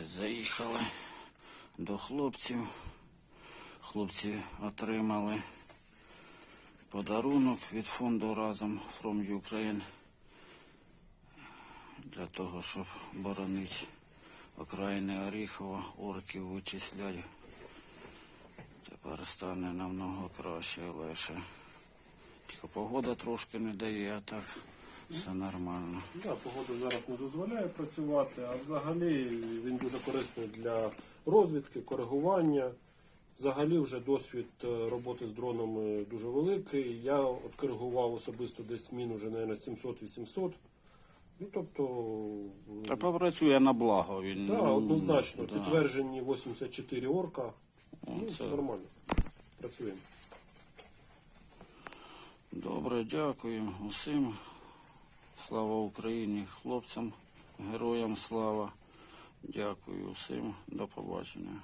Заїхали до хлопців. Хлопці отримали подарунок від фонду разом From Ukraine для того, щоб боронити окраїни Оріхова, орків вичислять. Тепер стане намного краще легше. Тільки погода трошки не дає, а так все нормально. Да, погода зараз не дозволяє працювати, а взагалі він дуже корисний для розвідки, коригування. Взагалі вже досвід е, роботи з дронами дуже великий. Я от коригував особисто десь мін уже, мабуть, 700-800. Ну, тобто, Та попрацює на благо він. да, ну, однозначно, да. підтверджені 84 орка. Ну, це- нормально. Працюємо. Добре, дякую усім. Слава Україні, хлопцям, героям слава. Дякую всім, До побачення.